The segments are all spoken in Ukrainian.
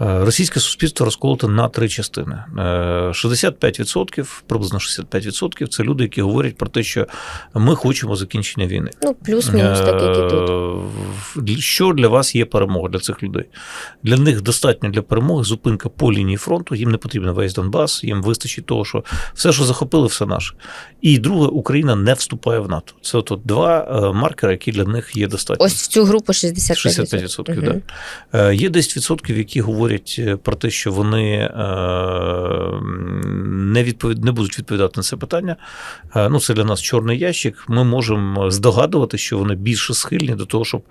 Е, Російське суспільство розколоте на три частини. Е, 65%, приблизно 65% це люди, які говорять про те, що ми хочемо закінчення війни. Ну, плюс-мінус так, як і тут. Е, Що для вас є перемога для цих людей? Для них достатньо для перемоги зупинка по лінії фронту. Їм не потрібен весь Донбас, їм вистачить того, що все, що захопили, все наше. І друге, Україна не вступає в НАТО. Це от два е, маркери, які для них є достатньо. Ось в цю групу 65%. 65%, Мгм. да. Е, Є 10%, які говорять е, про те, що вони е, не, відповід... не будуть відповідати на це питання. Е, Ну, це для нас чорний ящик. Ми можемо здогадувати, що вони більше схильні до того, щоб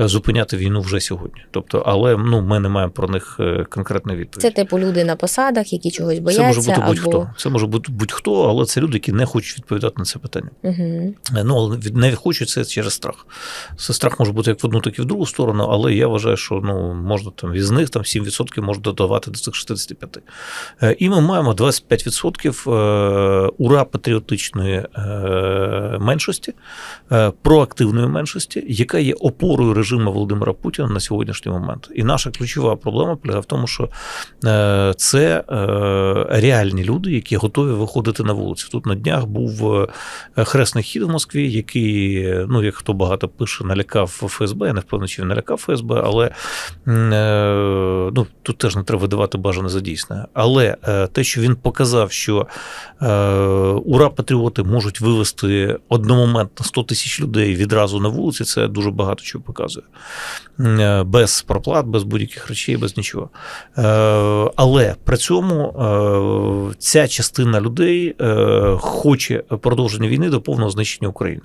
е, зупиняти війну вже сьогодні. Тобто, але ну, ми не маємо про них е, конкретної відповіді. Це типу люди на посадах, які чогось Це бояться. може бути будь-хто. Це може бути будь-хто, але це люди, які не хочуть відповідати на це питання. Угу. Ну, але не хочуть це через страх. Це страх може бути як в одну, так і в другу сторону, але я вважаю, що ну, можна там із них там 7% можна додавати до цих 65%. Е, І ми маємо 25% е, ура патріотичної е, меншості, е, проактивної меншості, яка є опорою режиму Володимира Путіна на сьогоднішній момент. І наша ключова проблема полягає в тому, що це реальні люди, які готові виходити на вулицю. Тут на днях був хресний хід в Москві, який, ну як хто багато пише, налякав ФСБ. Я не впевнений, чи він налякав ФСБ, але ну, тут теж не треба видавати бажане за дійсне. Але те, що він показав, що е, ура патріоти можуть вивести одномоментно 100 тисяч людей відразу на вулиці, це дуже багато чого показує. Е, Без проплат, без будь-яких речей, без нічого. Е, Але при цьому ця частина людей хоче продовження війни до повного знищення України.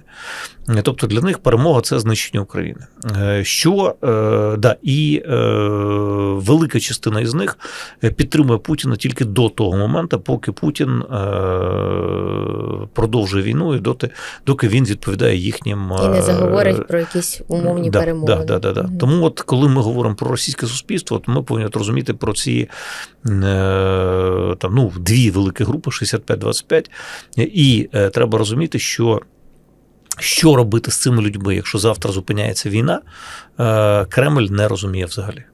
Тобто для них перемога це знищення України. Що да, і велика частина із них підтримує Путіна тільки до того моменту, поки Путін е, продовжує війну і доти, доки він відповідає їхнім І не е, заговорить про якісь умовні да, перемоги. Да, да, да, да. Мгм. Тому, от коли ми говоримо про російське суспільство, то ми повинні от розуміти про ці е, там, ну, дві великі групи 65-25. І треба розуміти, що. Що робити з цими людьми, якщо завтра зупиняється війна, Кремль не розуміє взагалі.